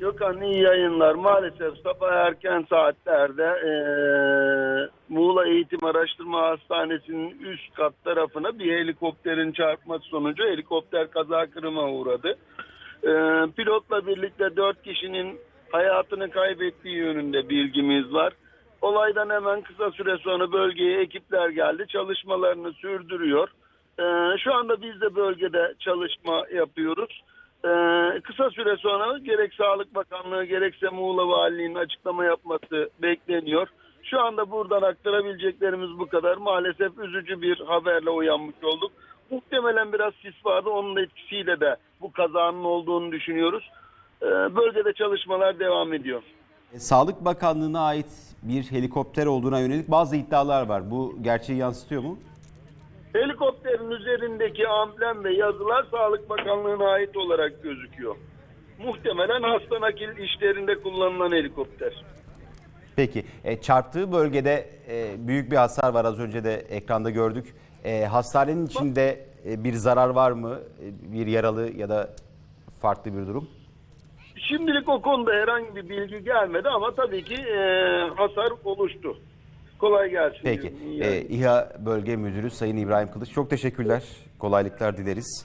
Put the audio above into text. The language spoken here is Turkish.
Gökhan iyi yayınlar. Maalesef sabah erken saatlerde eee, Muğla Eğitim Araştırma Hastanesi'nin üst kat tarafına bir helikopterin çarpması sonucu helikopter kaza kırıma uğradı. Eee, pilotla birlikte dört kişinin hayatını kaybettiği yönünde bilgimiz var. Olaydan hemen kısa süre sonra bölgeye ekipler geldi. Çalışmalarını sürdürüyor. Eee, şu anda biz de bölgede çalışma yapıyoruz. Ee, kısa süre sonra gerek Sağlık Bakanlığı gerekse Muğla Valiliği'nin açıklama yapması bekleniyor. Şu anda buradan aktarabileceklerimiz bu kadar. Maalesef üzücü bir haberle uyanmış olduk. Muhtemelen biraz sis vardı. Onun etkisiyle de bu kazanın olduğunu düşünüyoruz. Ee, bölgede çalışmalar devam ediyor. E, Sağlık Bakanlığı'na ait bir helikopter olduğuna yönelik bazı iddialar var. Bu gerçeği yansıtıyor mu? Helikopterin üzerindeki amblem ve yazılar Sağlık Bakanlığı'na ait olarak gözüküyor. Muhtemelen hasta nakil işlerinde kullanılan helikopter. Peki e, çarptığı bölgede e, büyük bir hasar var az önce de ekranda gördük. E, hastanenin içinde e, bir zarar var mı? E, bir yaralı ya da farklı bir durum? Şimdilik o konuda herhangi bir bilgi gelmedi ama tabii ki e, hasar oluştu. Kolay gelsin. Peki. diyorum. İyi E, yayınlar. İHA Bölge Müdürü Sayın İbrahim Kılıç çok teşekkürler. Kolaylıklar dileriz.